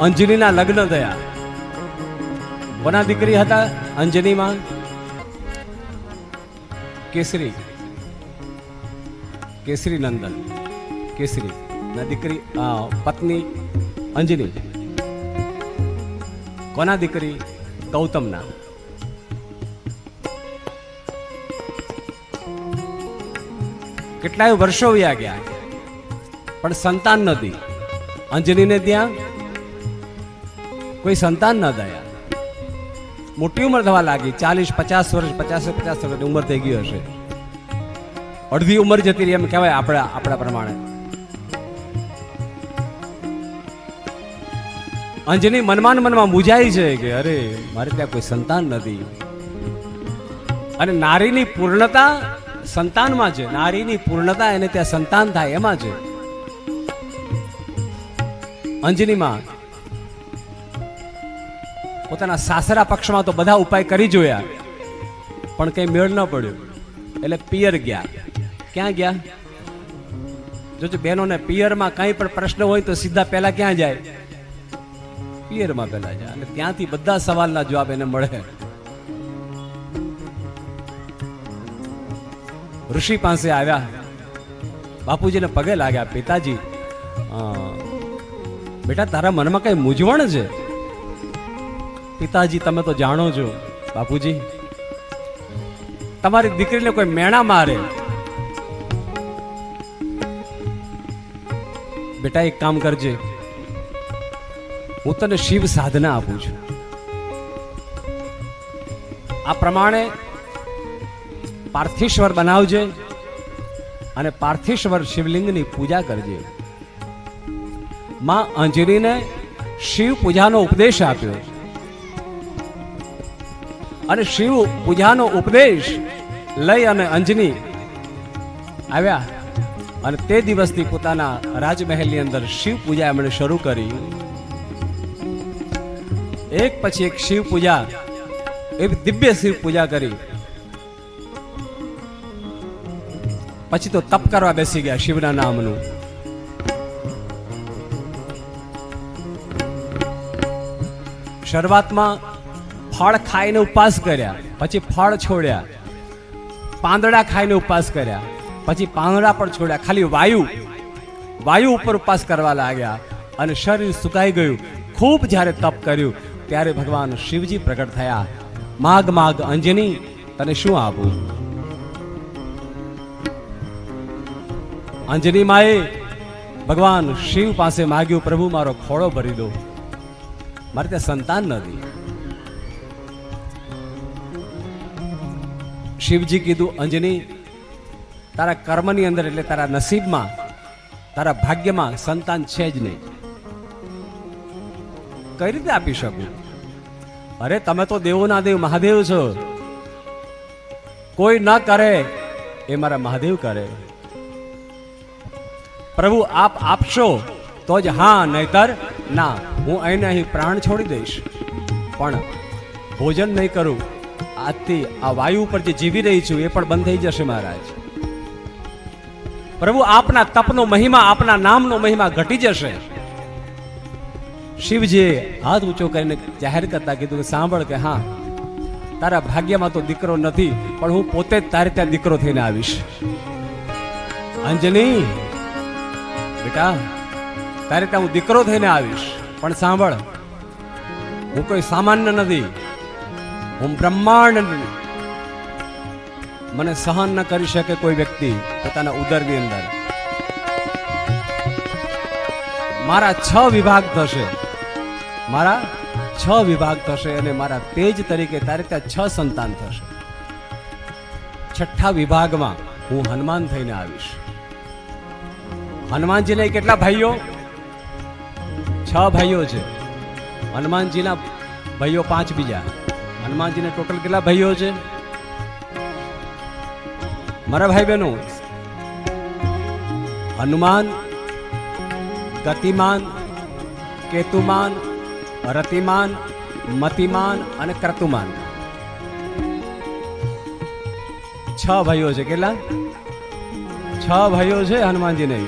અંજલિના લગ્ન થયા. કોના દીકરી હતા અંજલિમાં? કેસરી. કેસરી નંદન. કેસરી. દીકરી પત્ની અંજલિ. કોના દીકરી? ગૌતમના. કેટલાય વર્ષો વ્યા ગયા, પણ સંતાન નથી. અંજલિને ત્યાં કોઈ સંતાન ન થયા મોટી ઉંમર થવા લાગી, ચાલીસ, પચાસ વર્ષ, પચાસ પચાસ વર્ષની ઉંમર થઈ ગઈ હશે. અડધી ઉંમર જતી રહી એમ કહેવાય આપણા આપણા પ્રમાણે. અંજની મનમાં ને મનમાં મૂંઝાય છે કે અરે, મારે ત્યાં કોઈ સંતાન નથી. અને નારીની પૂર્ણતા સંતાનમાં છે. નારીની પૂર્ણતા એને ત્યાં સંતાન થાય એમાં છે. અંજનીમાં પોતાના સાસરા પક્ષમાં તો બધા ઉપાય કરી જોયા. પણ કઈ મેળ ન પડ્યો. એટલે પિયર ગયા. ક્યાં ગયા? જોજો બહેનોને પિયરમાં કઈ પણ પ્રશ્ન હોય તો સીધા પહેલા ક્યાં જાય? પિયરમાં પહેલા જાય. અને ત્યાંથી બધા સવાલના જવાબ એને મળે. ઋષિ પાસે આવ્યા. બાપુજીને પગે લાગ્યા. પિતાજી બેટા તારા મનમાં કઈ મૂંઝવણ છે? પિતાજી, તમે તો જાણો છો, બાપુજી. તમારી દીકરીને કોઈ મેણા મારે? બેટા, એક કામ કરજે. હું તને શિવ સાધના આપું છું. આ પ્રમાણે પાર્થિશ્વર બનાવજે અને પાર્થિશ્વર શિવલિંગની પૂજા કરજે. માં અંજલીને શિવ પૂજાનો ઉપદેશ આપ્યો. અને શિવ પૂજાનો ઉપદેશ લઈ અને અંજની આવ્યા. અને તે દિવસથી પોતાના રાજમહેલની અંદર શિવ પૂજા એમણે શરૂ કરી. એક પછી એક શિવ પૂજા, એક દિવ્ય શિવ પૂજા કરી. પછી તો તપ કરવા બેસી ગયા શિવના નામનું. શરૂઆતમાં ફળ ખાઈને ઉપવાસ કર્યા, પછી ફળ છોડ્યા. પાંદડા ખાઈને ઉપવાસ કર્યા, પછી પાંદડા પણ છોડ્યા. ખાલી વાયુ વાયુ ઉપર ઉપવાસ કરવા લાગ્યા અને શરીર સુકાઈ ગયું. ખૂબ જ્યારે તપ કર્યું, ત્યારે ભગવાન શિવજી પ્રગટ થયા. માગ માગ, અંજની, તને શું આપું? અંજની માએ ભગવાન શિવ પાસે માગ્યું, પ્રભુ, મારો ખોળો ભરી દો. મારે ત્યાં સંતાન નથી. શિવજી કીધું, અંજની, તારા કર્મની અંદર એટલે તારા નસીબમાં, તારા ભાગ્યમાં સંતાન છે જ નહીં. કઈ રીતે આપી શકું? અરે, તમે તો દેવોના દેવ, મહાદેવ છો. કોઈ ન કરે એ મારા મહાદેવ કરે. પ્રભુ, આપ આપશો તો જ હા, નહીતર ના, હું અહીંને અહીં પ્રાણ છોડી દઈશ. પણ ભોજન નહીં કરું આજથી આ વાયુ ઉપર જે જીવી રહી છું, એ પણ બંધ થઈ જશે મહારાજ. પ્રભુ, આપના તપનો મહિમા, આપના નામનો મહિમા ઘટી જશે. શિવજીએ હાથ ઊંચો કરીને જાહેર કરતા કીધું કે, સાંભળ કે, હા, તારા ભાગ્યમાં તો દીકરો નથી, પણ હું પોતે જ તારે ત્યાં દીકરો થઈને આવીશ. અંજની બેટા, તારે ત્યાં હું દીકરો થઈને આવીશ. પણ સાંભળ, હું કોઈ સામાન્ય નથી. હું બ્રહ્માંડ મને સહન ન કરી શકે કોઈ વ્યક્તિ પોતાના ઉદરની અંદર. મારા છ વિભાગ થશે. મારા છ વિભાગ થશે અને મારા તેજ તરીકે તારે ત્યાં છ સંતાન થશે. છઠ્ઠા વિભાગમાં હું હનુમાન થઈને આવીશ. હનુમાનજીને કેટલા ભાઈઓ? છ ભાઈઓ છે. હનુમાનજીના ભાઈઓ પાંચ બીજા. હનુમાનજીને ટોટલ કેટલા ભાઈઓ છે? મારા ભાઈ બહેનો, હનુમાન, ગતિમાન, કેતુમાન, રતિમાન, મતિમાન અને ક્રતુમાન. છ ભાઈઓ છે, કેટલા? છ ભાઈઓ છે હનુમાનજીને